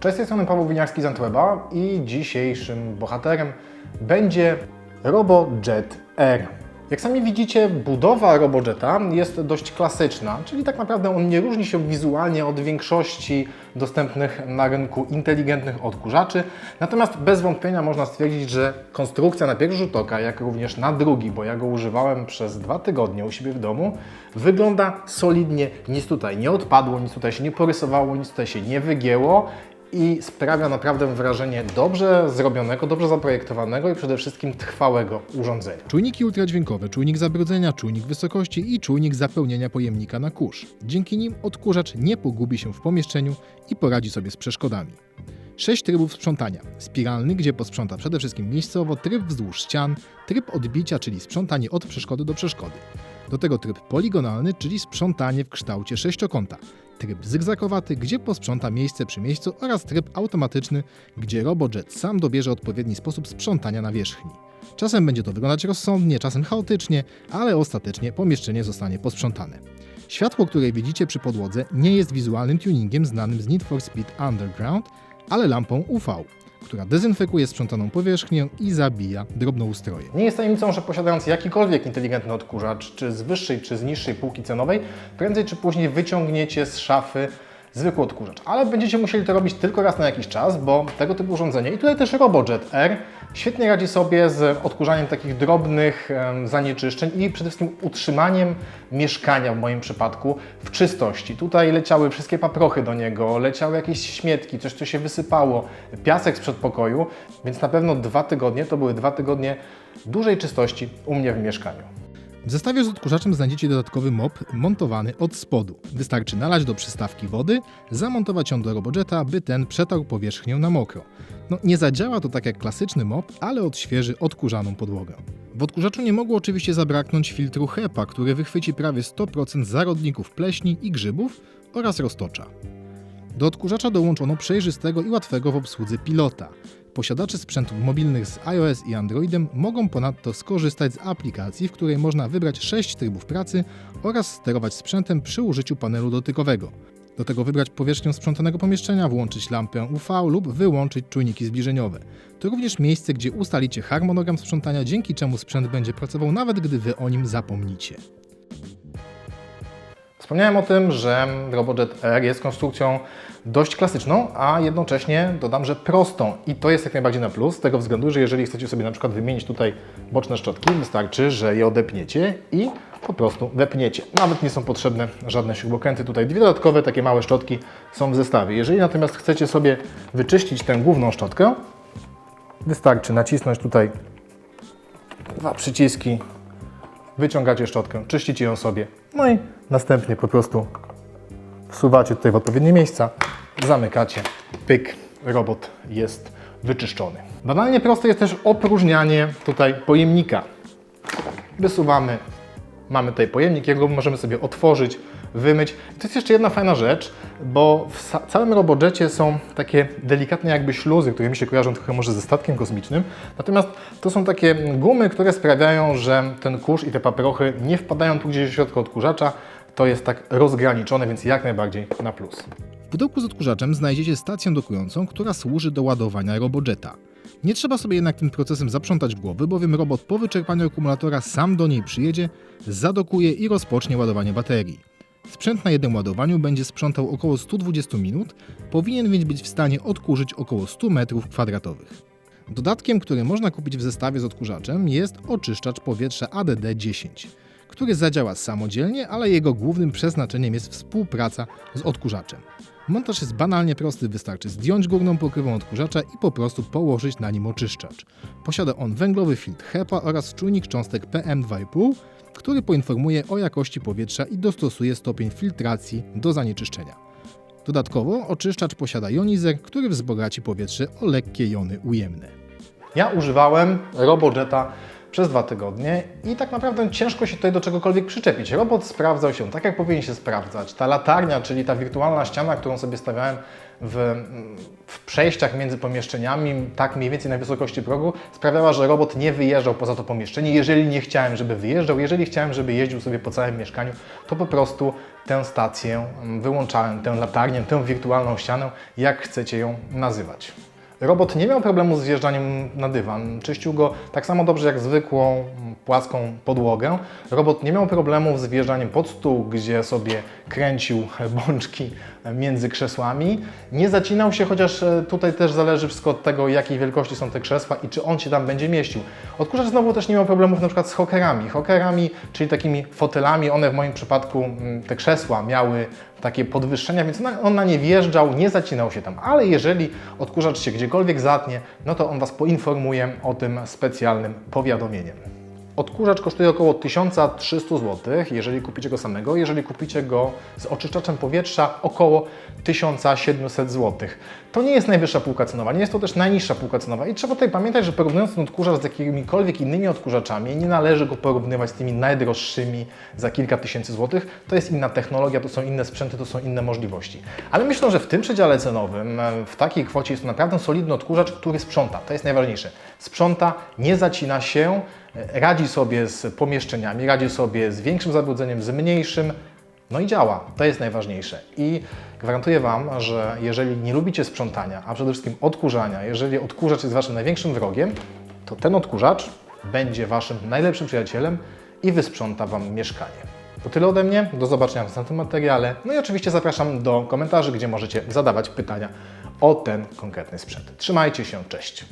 Cześć, z tej strony Paweł Winiarski z Antweba i dzisiejszym bohaterem będzie RoboJet R. Jak sami widzicie, budowa RoboJeta jest dość klasyczna, czyli tak naprawdę on nie różni się wizualnie od większości dostępnych na rynku inteligentnych odkurzaczy. Natomiast bez wątpienia można stwierdzić, że konstrukcja na pierwszy rzut oka, jak również na drugi, bo ja go używałem przez dwa tygodnie u siebie w domu, wygląda solidnie, nic tutaj nie odpadło, nic tutaj się nie porysowało, nic tutaj się nie wygięło i sprawia naprawdę wrażenie dobrze zrobionego, dobrze zaprojektowanego i przede wszystkim trwałego urządzenia. Czujniki ultradźwiękowe, czujnik zabrudzenia, czujnik wysokości i czujnik zapełnienia pojemnika na kurz. Dzięki nim odkurzacz nie pogubi się w pomieszczeniu i poradzi sobie z przeszkodami. Sześć trybów sprzątania. Spiralny, gdzie posprząta przede wszystkim miejscowo, tryb wzdłuż ścian, tryb odbicia, czyli sprzątanie od przeszkody do przeszkody. Do tego tryb poligonalny, czyli sprzątanie w kształcie sześciokąta. Tryb zygzakowaty, gdzie posprząta miejsce przy miejscu oraz tryb automatyczny, gdzie RoboJet sam dobierze odpowiedni sposób sprzątania nawierzchni. Czasem będzie to wyglądać rozsądnie, czasem chaotycznie, ale ostatecznie pomieszczenie zostanie posprzątane. Światło, które widzicie przy podłodze, nie jest wizualnym tuningiem znanym z Need for Speed Underground, ale lampą UV, która dezynfekuje sprzątaną powierzchnię i zabija drobnoustroje. Nie jest tajemnicą, że posiadając jakikolwiek inteligentny odkurzacz, czy z wyższej, czy z niższej półki cenowej, prędzej czy później wyciągniecie z szafy zwykły odkurzacz. Ale będziecie musieli to robić tylko raz na jakiś czas, bo tego typu urządzenie, i tutaj też RoboJet R, świetnie radzi sobie z odkurzaniem takich drobnych zanieczyszczeń i przede wszystkim utrzymaniem mieszkania w moim przypadku w czystości. Tutaj leciały wszystkie paprochy do niego, leciały jakieś śmietki, coś co się wysypało, piasek z przedpokoju, więc na pewno dwa tygodnie to były dwa tygodnie dużej czystości u mnie w mieszkaniu. W zestawie z odkurzaczem znajdziecie dodatkowy mop montowany od spodu. Wystarczy nalać do przystawki wody, zamontować ją do RoboJeta, by ten przetarł powierzchnię na mokro. No nie zadziała to tak jak klasyczny mop, ale odświeży odkurzaną podłogę. W odkurzaczu nie mogło oczywiście zabraknąć filtru HEPA, który wychwyci prawie 100% zarodników pleśni i grzybów oraz roztocza. Do odkurzacza dołączono przejrzystego i łatwego w obsłudze pilota. Posiadacze sprzętów mobilnych z iOS i Androidem mogą ponadto skorzystać z aplikacji, w której można wybrać 6 trybów pracy oraz sterować sprzętem przy użyciu panelu dotykowego. Do tego wybrać powierzchnię sprzątanego pomieszczenia, włączyć lampę UV lub wyłączyć czujniki zbliżeniowe. To również miejsce, gdzie ustalicie harmonogram sprzątania, dzięki czemu sprzęt będzie pracował nawet gdy wy o nim zapomnicie. Wspomniałem o tym, że RoboJet R jest konstrukcją dość klasyczną, a jednocześnie dodam, że prostą. I to jest jak najbardziej na plus, z tego względu, że jeżeli chcecie sobie na przykład wymienić tutaj boczne szczotki, wystarczy, że je odepniecie i po prostu wepniecie. Nawet nie są potrzebne żadne śrubokręty. Tutaj dwie dodatkowe takie małe szczotki są w zestawie. Jeżeli natomiast chcecie sobie wyczyścić tę główną szczotkę, wystarczy nacisnąć tutaj dwa przyciski, wyciągacie szczotkę, czyścicie ją sobie, no i następnie po prostu wsuwacie tutaj w odpowiednie miejsca, zamykacie, pyk, robot jest wyczyszczony. Banalnie proste jest też opróżnianie tutaj pojemnika. Wysuwamy, mamy tutaj pojemnik, jego możemy sobie otworzyć, wymyć. To jest jeszcze jedna fajna rzecz, bo w całym roboczecie są takie delikatne jakby śluzy, które mi się kojarzą trochę może ze statkiem kosmicznym. Natomiast to są takie gumy, które sprawiają, że ten kurz i te paprochy nie wpadają tu gdzieś do środka odkurzacza. To jest tak rozgraniczone, więc jak najbardziej na plus. W pudełku z odkurzaczem znajdziecie stację dokującą, która służy do ładowania RoboJeta. Nie trzeba sobie jednak tym procesem zaprzątać głowy, bowiem robot po wyczerpaniu akumulatora sam do niej przyjedzie, zadokuje i rozpocznie ładowanie baterii. Sprzęt na jednym ładowaniu będzie sprzątał około 120 minut, powinien więc być w stanie odkurzyć około 100 m2. Dodatkiem, który można kupić w zestawie z odkurzaczem jest oczyszczacz powietrza ADD-10, który zadziała samodzielnie, ale jego głównym przeznaczeniem jest współpraca z odkurzaczem. Montaż jest banalnie prosty, wystarczy zdjąć górną pokrywę odkurzacza i po prostu położyć na nim oczyszczacz. Posiada on węglowy filtr HEPA oraz czujnik cząstek PM2,5, który poinformuje o jakości powietrza i dostosuje stopień filtracji do zanieczyszczenia. Dodatkowo oczyszczacz posiada jonizer, który wzbogaci powietrze o lekkie jony ujemne. Ja używałem RoboJeta przez dwa tygodnie i tak naprawdę ciężko się tutaj do czegokolwiek przyczepić. Robot sprawdzał się tak, jak powinien się sprawdzać. Ta latarnia, czyli ta wirtualna ściana, którą sobie stawiałem w, w przejściach między pomieszczeniami, tak mniej więcej na wysokości progu, sprawiała, że robot nie wyjeżdżał poza to pomieszczenie. Jeżeli nie chciałem, żeby wyjeżdżał, jeżeli chciałem, żeby jeździł sobie po całym mieszkaniu, to po prostu tę stację wyłączałem, tę latarnię, tę wirtualną ścianę, jak chcecie ją nazywać. Robot nie miał problemu z wjeżdżaniem na dywan. Czyścił go tak samo dobrze jak zwykłą, płaską podłogę. Robot nie miał problemów z wjeżdżaniem pod stół, gdzie sobie kręcił bączki między krzesłami. Nie zacinał się, chociaż e, tutaj też zależy wszystko od tego, jakiej wielkości są te krzesła i czy on się tam będzie mieścił. Odkurzacz znowu też nie miał problemów na przykład z hokerami. Hokerami, czyli takimi fotelami, one w moim przypadku, mm, te krzesła miały takie podwyższenia, więc on- na nie wjeżdżał, nie zacinał się tam. Ale jeżeli odkurzacz się gdziekolwiek zatnie, no to on Was poinformuje o tym specjalnym powiadomieniem. Odkurzacz kosztuje około 1300 zł, jeżeli kupicie go samego. Jeżeli kupicie go z oczyszczaczem powietrza, około 1700 zł. To nie jest najwyższa półka cenowa, nie jest to też najniższa półka cenowa. I trzeba tutaj pamiętać, że porównując ten odkurzacz z jakimikolwiek innymi odkurzaczami, nie należy go porównywać z tymi najdroższymi za kilka tysięcy złotych. To jest inna technologia, to są inne sprzęty, to są inne możliwości. Ale myślę, że w tym przedziale cenowym, e, w takiej kwocie jest to naprawdę solidny odkurzacz, który sprząta. To jest najważniejsze. Sprząta, nie zacina się, radzi sobie z pomieszczeniami, radzi sobie z większym zabrudzeniem, z mniejszym. No i działa, to jest najważniejsze. I gwarantuję Wam, że jeżeli nie lubicie sprzątania, a przede wszystkim odkurzania, jeżeli odkurzacz jest Waszym największym wrogiem, to ten odkurzacz będzie Waszym najlepszym przyjacielem i wysprząta Wam mieszkanie. To tyle ode mnie, do zobaczenia w następnym materiale. No i oczywiście zapraszam do komentarzy, gdzie możecie zadawać pytania o ten konkretny sprzęt. Trzymajcie się, cześć!